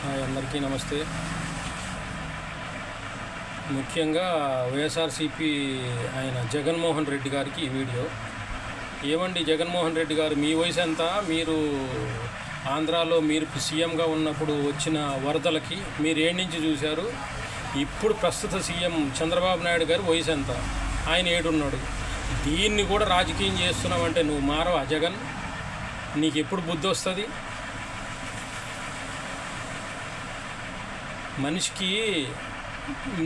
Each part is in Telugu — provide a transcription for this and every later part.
హాయ్ అందరికీ నమస్తే. ముఖ్యంగా వైఎస్ఆర్సిపి ఆయన జగన్మోహన్ రెడ్డి గారికి ఈ వీడియో. ఏమండి జగన్మోహన్ రెడ్డి గారు మీ వయసు ఎంత? మీరు ఆంధ్రాలో మీరు సీఎంగా ఉన్నప్పుడు వచ్చిన వరదలకి మీరు ఏడు నుంచి చూశారు? ఇప్పుడు ప్రస్తుత సీఎం చంద్రబాబు నాయుడు గారి వయసు ఎంత? ఆయన ఏడున్నాడు. దీన్ని కూడా రాజకీయం చేస్తున్నావంటే నువ్వు మారవా జగన్? నీకు ఎప్పుడు బుద్ధి వస్తుంది? మనిషికి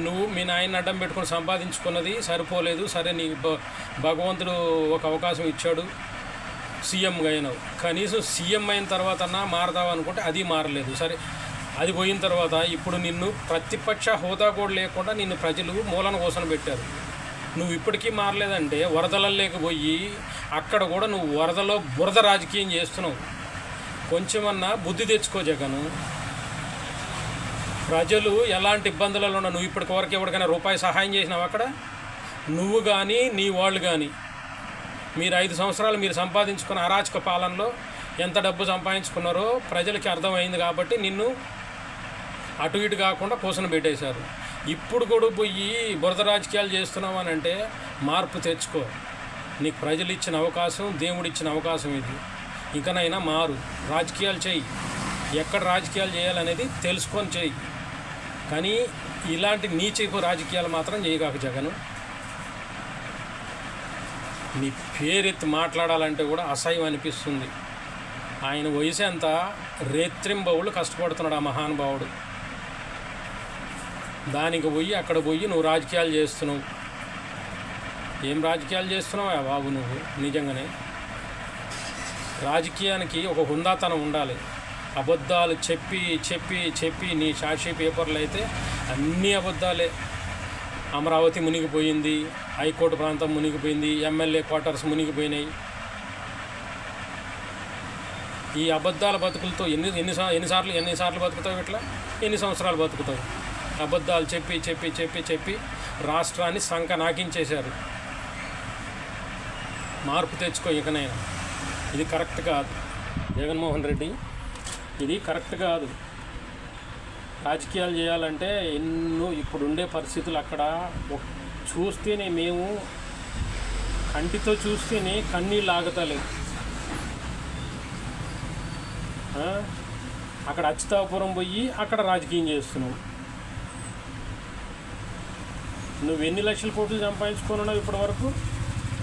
నువ్వు మీ నాయన అడ్డం పెట్టుకొని సంపాదించుకున్నది సరిపోలేదు. సరే నీ భగవంతుడు ఒక అవకాశం ఇచ్చాడు. సీఎంగా అయినావు. కనీసం సీఎం అయిన తర్వాత మారదావు అనుకుంటే అది మారలేదు. సరే అది పోయిన తర్వాత ఇప్పుడు నిన్ను ప్రతిపక్ష హోదా కూడా లేకుండా నిన్ను ప్రజలు మూలన కోసం పెట్టారు. నువ్వు ఇప్పటికీ మారలేదంటే వరదలలేకపోయి అక్కడ కూడా నువ్వు వరదలో బురద రాజకీయం చేస్తున్నావు. కొంచెమన్నా బుద్ధి తెచ్చుకో జగను. ప్రజలు ఎలాంటి ఇబ్బందులలో ఉన్నా నువ్వు ఇప్పటికి వరకు ఎవరికైనా రూపాయి సహాయం చేసినావు అక్కడ? నువ్వు కానీ నీ వాళ్ళు కానీ మీరు ఐదు సంవత్సరాలు మీరు సంపాదించుకున్న అరాచక పాలనలో ఎంత డబ్బు సంపాదించుకున్నారో ప్రజలకి అర్థమైంది కాబట్టి నిన్ను అటు ఇటు కాకుండా కూసన పెట్టేశారు. ఇప్పుడు కూడా పోయి బురద రాజకీయాలు చేస్తున్నావు అని అంటే మార్పు తెచ్చుకో. నీకు ప్రజలు ఇచ్చిన అవకాశం దేవుడు ఇచ్చిన అవకాశం ఇది. ఇంకనైనా మారు. రాజకీయాలు చేయి. ఎక్కడ రాజకీయాలు చేయాలనేది తెలుసుకొని చేయి. కానీ ఇలాంటి నీచపు రాజకీయాలు మాత్రం చేయగాక జగను. నీ పేరెత్తి మాట్లాడాలంటే కూడా అసహ్యం అనిపిస్తుంది. ఆయన వయసు ఎంత? రేత్రింబవులు కష్టపడుతున్నాడు ఆ మహానుభావుడు దానికి పోయి అక్కడ పోయి నువ్వు రాజకీయాలు చేస్తున్నావు. ఏం రాజకీయాలు చేస్తున్నావా బాబు నువ్వు? నిజంగానే. రాజకీయానికి ఒక హుందాతనం ఉండాలి. అబద్ధాలు చెప్పి చెప్పి చెప్పి నీ సాక్షి పేపర్లు అయితే అన్ని అబద్ధాలే. అమరావతి మునిగిపోయింది హైకోర్టు ప్రాంతం మునిగిపోయింది ఎమ్మెల్యే క్వార్టర్స్ మునిగిపోయినాయి. ఈ అబద్ధాల బతుకులతో ఎన్ని ఎన్ని ఎన్నిసార్లు ఎన్నిసార్లు బతుకుతావు ఇట్లా? ఎన్ని సంవత్సరాలు బతుకుతావు? అబద్ధాలు చెప్పి చెప్పి చెప్పి చెప్పి రాష్ట్రాన్ని సంక నాకించేశారు. మార్పు తెచ్చుకో ఇకనైనా. ఇది కరెక్ట్ కాదు. జగన్మోహన్ రెడ్డి ఇది కరెక్ట్ కాదు. రాజకీయాలు చేయాలంటే ఎన్నో ఇప్పుడుండే పరిస్థితులు అక్కడ చూస్తేనే మేము కంటితో చూస్తేనే కన్నీళ్ళు ఆగతలేదు అక్కడ అచ్యుతాపురం పోయి అక్కడ రాజకీయం చేస్తున్నావు నువ్వు ఎన్ని లక్షల కోట్లు సంపాదించుకున్నావు ఇప్పటి వరకు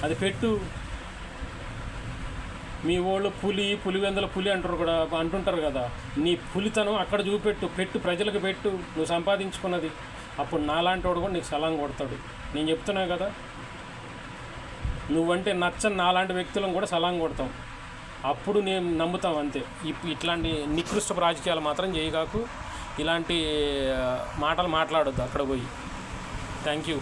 అది పెట్టు. మీ వాళ్ళు పులి పులివెందల పులి అంటారు కూడా అంటుంటారు కదా. నీ పులితనం అక్కడ చూపెట్టు పెట్టు ప్రజలకు పెట్టు నువ్వు సంపాదించుకున్నది. అప్పుడు నాలాంటి వాడు కూడా నీకు సలాం కొడతాడు. నేను చెప్తున్నా కదా నువ్వంటే నచ్చని నాలాంటి వ్యక్తులను కూడా సలాం కొడతాం అప్పుడు నేను నమ్ముతాం అంతే. ఇట్లాంటి నికృష్ట రాజకీయాలు మాత్రం చేయగాకు ఇలాంటి మాటలు మాట్లాడొద్దు అక్కడ పోయి. Thank you.